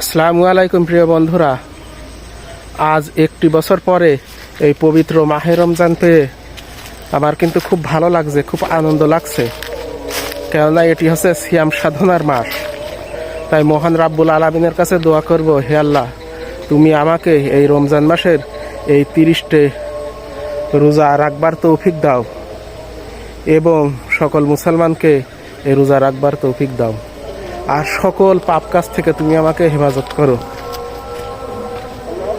আসসালামু আলাইকুম প্রিয় বন্ধুরা। আজ একটি বছর পরে এই পবিত্র মাহে রমজান পেয়ে আমার কিন্তু খুব ভালো লাগছে, খুব আনন্দ লাগছে। কেননা এটি হচ্ছে সিয়াম সাধনার মাস। তাই মহান রাব্বুল আলমিনের কাছে দোয়া করব, হে আল্লাহ, তুমি আমাকে এই রমজান মাসের এই তিরিশটে রোজা রাখবার তৌফিক দাও এবং সকল মুসলমানকে এই রোজা রাখবার তৌফিক দাও। আর সকল পাপ কাজ থেকে তুমি আমাকে হেফাজত করো।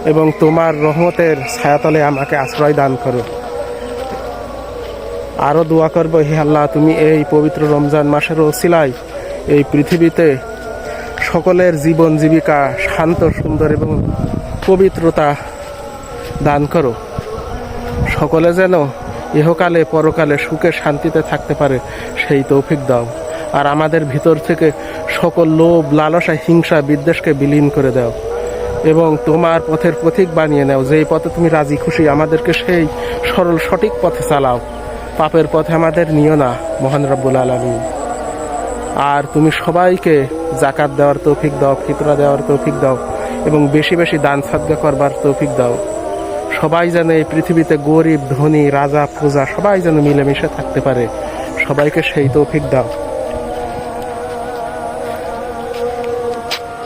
এবং তোমার রহমতের ছায়াতলে আমাকে আশ্রয় দান করো। আরও দোয়া করব, হে আল্লাহ, তুমি এই পবিত্র রমজান মাসের ওসিলায় এই পৃথিবীতে সকলের জীবন জীবিকা শান্ত, সুন্দর এবং পবিত্রতা দান করো। সকলে যেন ইহকালে, পরকালে সুখে শান্তিতে থাকতে পারে, সেই তৌফিক দাও। আর আমাদের ভিতর থেকে সকল লোভ, লালসা, হিংসা, বিদ্বেষকে বিলীন করে দাও এবং তোমার পথের পথিক বানিয়ে নাও। যেই পথে তুমি রাজি, খুশি, আমাদেরকে সেই সরল, সঠিক পথে চালাও। পাপের পথে আমাদের নিও না, মহান রব্বুল আলমী আর তুমি সবাইকে জাকাত দেওয়ার তৌফিক দাও, ফিতরা দেওয়ার তৌফিক দাও এবং বেশি বেশি দান সাদ্গা করবার তৌফিক দাও। সবাই যেন এই পৃথিবীতে গরিব, ধনী, রাজা, প্রজা সবাই যেন মিলেমিশে থাকতে পারে। সবাইকে সেই তৌফিক দাও।